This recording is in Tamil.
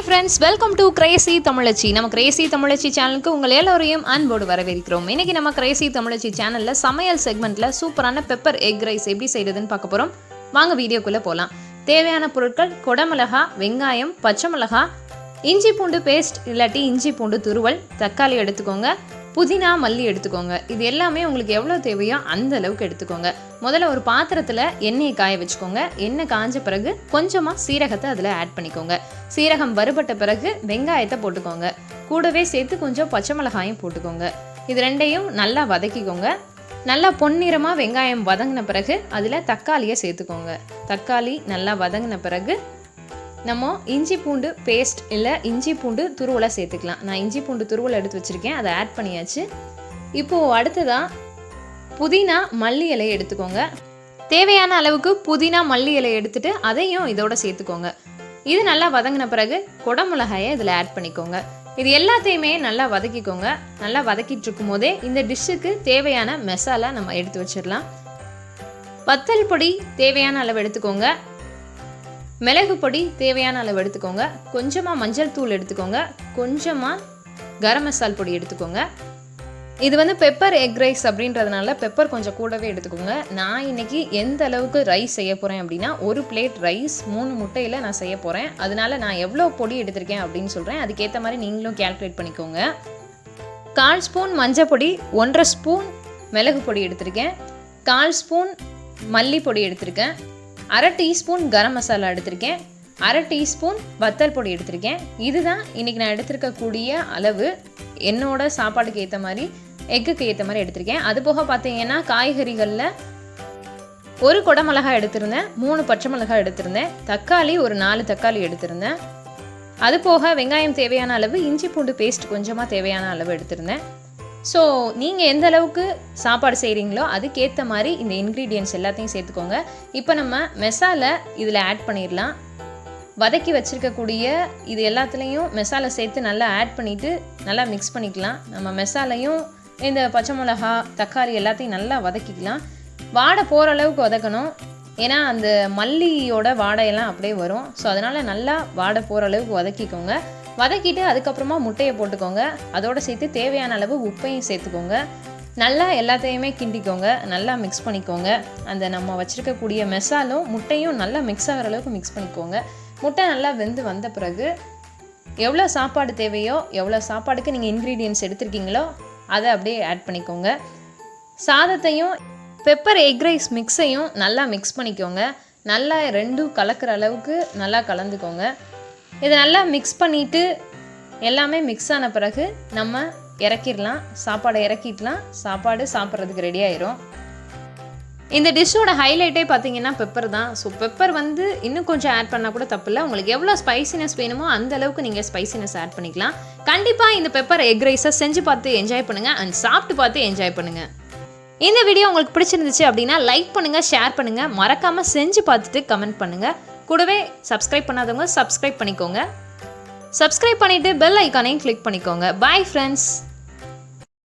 Hi friends welcome to crazy தமிழச்சி நம்ம கிரேசி தமிழச்சி சேனலுக்கு உங்கள் எல்லோரையும் அன்போடு வரவேற்கிறோம். இன்னைக்கு நம்ம கிரேசி தமிழச்சி சேனலில் சமையல் செக்மெண்ட்டில் சூப்பரான பெப்பர் எக் ரைஸ் எப்படி செய்கிறதுன்னு பார்க்க போகிறோம் வாங்க வீடியோக்குள்ளே போகலாம் தேவையான பொருட்கள் குடமிளகா வெங்காயம் பச்சை மிளகா இஞ்சி பூண்டு பேஸ்ட் இல்லாட்டி இஞ்சி பூண்டு துருவல் தக்காளி எடுத்துக்கோங்க. புதினா மல்லி எடுத்துக்கோங்க. இது எல்லாமே உங்களுக்கு எவ்வளோ தேவையோ அந்த அளவுக்கு எடுத்துக்கோங்க. முதல்ல ஒரு பாத்திரத்தில் எண்ணெயை காய வச்சுக்கோங்க. எண்ணெய் காஞ்ச பிறகு கொஞ்சமாக சீரகத்தை அதில் ஆட் பண்ணிக்கோங்க. சீரகம் வறுபட்ட பிறகு வெங்காயத்தை போட்டுக்கோங்க. கூடவே சேர்த்து கொஞ்சம் பச்சை மிளகாயும் போட்டுக்கோங்க. இது ரெண்டையும் நல்லா வதக்கிக்கோங்க. நல்லா பொன்னிறமாக வெங்காயம் வதங்கின பிறகு அதில் தக்காளியை சேர்த்துக்கோங்க. தக்காளி நல்லா வதங்கின பிறகு நம்ம இஞ்சி பூண்டு பேஸ்ட் இல்லை இஞ்சி பூண்டு துருவலை சேர்த்துக்கலாம். நான் இஞ்சி பூண்டு துருவலை எடுத்து வச்சுருக்கேன். அதை ஆட் பண்ணியாச்சு. இப்போது அடுத்ததாக புதினா மல்லி இலையை எடுத்துக்கோங்க. தேவையான அளவுக்கு புதினா மல்லி இலையை எடுத்துகிட்டு அதையும் இதோட சேர்த்துக்கோங்க. இது நல்லா வதங்கின பிறகு குடமிளகாயை இதில் ஆட் பண்ணிக்கோங்க. இது எல்லாத்தையுமே நல்லா வதக்கிக்கோங்க. நல்லா வதக்கிட்டு இருக்கும் போதே இந்த டிஷ்ஷுக்கு தேவையான மசாலா நம்ம எடுத்து வச்சிடலாம். வத்தல் பொடி தேவையான அளவு எடுத்துக்கோங்க. மிளகு பொடி தேவையான அளவு எடுத்துக்கோங்க. கொஞ்சமாக மஞ்சள் தூள் எடுத்துக்கோங்க. கொஞ்சமாக கரம் மசால் பொடி எடுத்துக்கோங்க. இது வந்து பெப்பர் எக் ரைஸ் அப்படின்றதுனால பெப்பர் கொஞ்சம் கூடவே எடுத்துக்கோங்க. நான் இன்னைக்கு எந்த அளவுக்கு ரைஸ் செய்ய போகிறேன் அப்படின்னா ஒரு பிளேட் ரைஸ் மூணு முட்டையில் நான் செய்ய போகிறேன் அதனால நான் எவ்வளோ பொடி எடுத்திருக்கேன் அப்படின்னு சொல்கிறேன் அதுக்கேற்ற மாதிரி நீங்களும் கேல்குலேட் பண்ணிக்கோங்க. கால் ஸ்பூன் மஞ்சள் பொடி ஒன்றரை ஸ்பூன் மிளகு பொடி எடுத்திருக்கேன். கால் ஸ்பூன் மல்லி பொடி எடுத்திருக்கேன். அரை டீஸ்பூன் கரம் மசாலா எடுத்திருக்கேன். அரை டீஸ்பூன் வத்தல் பொடி எடுத்திருக்கேன். இதுதான் இன்றைக்கி நான் எடுத்திருக்கக்கூடிய அளவு. என்னோட சாப்பாடுக்கு ஏற்ற மாதிரி எக்குக்கு ஏற்ற மாதிரி எடுத்திருக்கேன். அது போக பார்த்தீங்கன்னா காய்கறிகளில் ஒரு குடமிளகாய் எடுத்திருந்தேன். மூணு பச்சை மிளகாய் எடுத்திருந்தேன். தக்காளி ஒரு நாலு தக்காளி எடுத்திருந்தேன். அது போக வெங்காயம் தேவையான அளவு இஞ்சி பூண்டு பேஸ்ட் கொஞ்சமாக தேவையான அளவு எடுத்திருந்தேன். ஸோ நீங்கள் எந்த அளவுக்கு சாப்பாடு செய்கிறீங்களோ அதுக்கேற்ற மாதிரி இந்த இன்க்ரீடியன்ட்ஸ் எல்லாத்தையும் சேர்த்துக்கோங்க. இப்போ நம்ம மசாலா இதில் ஆட் பண்ணிடலாம். வதக்கி வச்சுருக்கக்கூடிய இது எல்லாத்துலேயும் மசாலா சேர்த்து நல்லா ஆட் பண்ணிவிட்டு நல்லா மிக்ஸ் பண்ணிக்கலாம். நம்ம மசாலையும் இந்த பச்சை மிளகா தக்காளி எல்லாத்தையும் நல்லா வதக்கிக்கலாம். வாடை போகிற அளவுக்கு வதக்கணும். ஏன்னா அந்த மல்லியோட வாடையெல்லாம் அப்படியே வரும். ஸோ அதனால் நல்லா வாடை போகிற அளவுக்கு வதக்கிக்கோங்க. வதக்கிட்டு அதுக்கப்புறமா முட்டையை போட்டுக்கோங்க. அதோடு சேர்த்து தேவையான அளவு உப்பையும் சேர்த்துக்கோங்க. நல்லா எல்லாத்தையுமே கிண்டிக்கோங்க. நல்லா மிக்ஸ் பண்ணிக்கோங்க. அந்த நம்ம வச்சுருக்கக்கூடிய மெசாலும் முட்டையும் நல்லா மிக்ஸ் ஆகிற அளவுக்கு மிக்ஸ் பண்ணிக்கோங்க. முட்டை நல்லா வெந்து வந்த பிறகு எவ்வளோ சாப்பாடு தேவையோ எவ்வளோ சாப்பாடுக்கு நீங்கள் இன்க்ரீடியன்ஸ் எடுத்திருக்கீங்களோ அதை அப்படியே ஆட் பண்ணிக்கோங்க. சாதத்தையும் பெப்பர் எக் ரைஸ் மிக்ஸையும் நல்லா மிக்ஸ் பண்ணிக்கோங்க. நல்லா ரெண்டும் கலக்கிற அளவுக்கு நல்லா கலந்துக்கோங்க. இதை நல்லா மிக்ஸ் பண்ணிவிட்டு எல்லாமே மிக்ஸ் ஆன பிறகு நம்ம இறக்கிடலாம். சாப்பாடை இறக்கிடலாம். சாப்பாடு சாப்பிட்றதுக்கு ரெடி ஆயிரும். இந்த டிஷ்ஷோட ஹைலைட்டே பார்த்தீங்கன்னா பெப்பர் தான். ஸோ பெப்பர் வந்து இன்னும் கொஞ்சம் ஆட் பண்ணால் கூட தப்பு இல்லை. உங்களுக்கு எவ்வளோ ஸ்பைசினஸ் வேணுமோ அந்த அளவுக்கு நீங்கள் ஸ்பைசினஸ் ஆட் பண்ணிக்கலாம். கண்டிப்பாக இந்த பெப்பர் எக் ரைஸை செஞ்சு பார்த்து என்ஜாய் பண்ணுங்கள் அண்ட் சாப்பிட்டு பார்த்து என்ஜாய் பண்ணுங்கள் இந்த வீடியோ உங்களுக்கு பிடிச்சிருந்துச்சு அப்படின்னா லைக் பண்ணுங்கள் ஷேர் பண்ணுங்கள் மறக்காமல் செஞ்சு பார்த்துட்டு கமெண்ட் பண்ணுங்கள் கூடவே சப்ஸ்கிரைப் பண்ணாதவங்க சப்ஸ்கிரைப் பண்ணிக்கோங்க. சப்ஸ்கிரைப் பண்ணிவிட்டு பெல் ஐக்கானையும் கிளிக் பண்ணிக்கோங்க. Bye friends